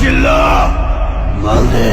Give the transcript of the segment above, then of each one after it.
জিল্লু মালদে।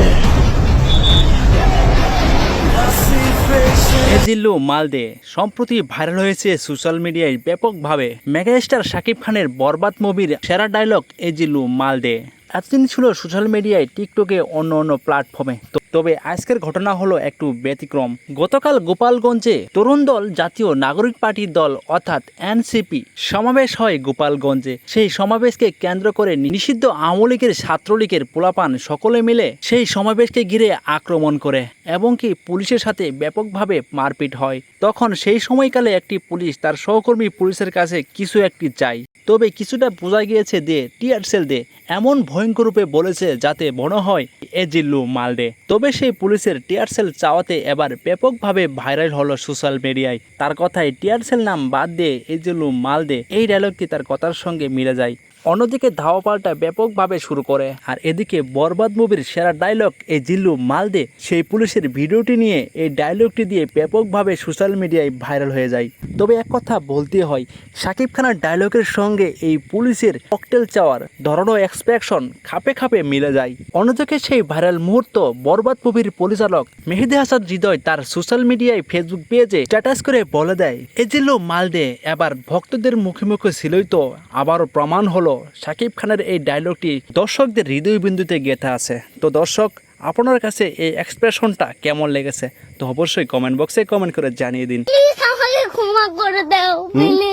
এজিল্লু মালদে। সম্প্রতি ভাইরাল হয়েছে সোশ্যাল মিডিয়ায় ব্যাপকভাবে মেগাস্টার শাকিব খানের বরবাদ মুভির সেরা ডায়লগ এজিল্লু মালদে। এতদিন ছিল সোশ্যাল মিডিয়ায় টিকটকে অন্য অন্য প্ল্যাটফর্মে তবে আজকের ঘটনা হলো একটু ব্যতিক্রম। গতকাল গোপালগঞ্জে তরুণ দল, জাতীয় নাগরিক পার্টির দল অর্থাৎ এনসিপি সমাবেশ হয় গোপালগঞ্জে। সেই সমাবেশকে কেন্দ্র করে নিষিদ্ধ আওয়ামী লীগের ছাত্রলীগের পোলাপান সকলে মিলে সেই সমাবেশকে ঘিরে আক্রমণ করে এবং কি পুলিশের সাথে ব্যাপকভাবে মারপিট হয়। তখন সেই সময়কালে একটি পুলিশ, তার সহকর্মী পুলিশের কাছে কিছু একটি চাই। তবে কিছুটা বোঝা গিয়েছে দে টিয়ার সেল দে এমন ভয়ঙ্কর রূপে বলেছে যাতে মনে হয় এ জিল্লু মালদে। তবে সেই পুলিশের টিয়ার সেল চাওয়াতে এবার ব্যাপকভাবে ভাইরাল হলো সোশ্যাল মিডিয়ায়। তার কথায় টিয়ার সেল নাম বাদ দিয়ে এ জিল্লু মালদে এই ডায়লগটি তার কথার সঙ্গে মিলে যায়। অন্যদিকে ধাওয়া পাল্টা ব্যাপকভাবে শুরু করে। আর এদিকে বরবাদ মুভির সেরা ডায়লগ এই জিল্লু মালদে, সেই পুলিশের ভিডিওটি নিয়ে এই ডায়লগটি দিয়ে ব্যাপকভাবে সোশ্যাল মিডিয়ায় ভাইরাল হয়ে যায়। তবে এক কথা বলতে হয় শাকিব খানার ডায়লগের সঙ্গে এই পুলিশের ককটেল চাওয়ার ধরনও এক্সপ্রেশন খাপে খাপে মিলে যায়। অন্যদিকে সেই ভাইরাল মুহূর্ত বরবাদ মুভির পরিচালক মেহেদি হাসান হৃদয় তার সোশ্যাল মিডিয়ায় ফেসবুক পেজে স্ট্যাটাস করে বলে দেয় এ জিল্লু মালদে, এবার ভক্তদের মুখে মুখে ছিলই তো, আবারও প্রমাণ হলো শাকিব খানের এই ডায়লগটি দর্শকদের হৃদয়বিন্দুতে গেঁথে আছে। তো দর্শক আপনার কাছে এই এক্সপ্রেশনটা কেমন লেগেছে? তো অবশ্যই কমেন্ট বক্সে কমেন্ট করে জানিয়ে দিন। করে আমাকে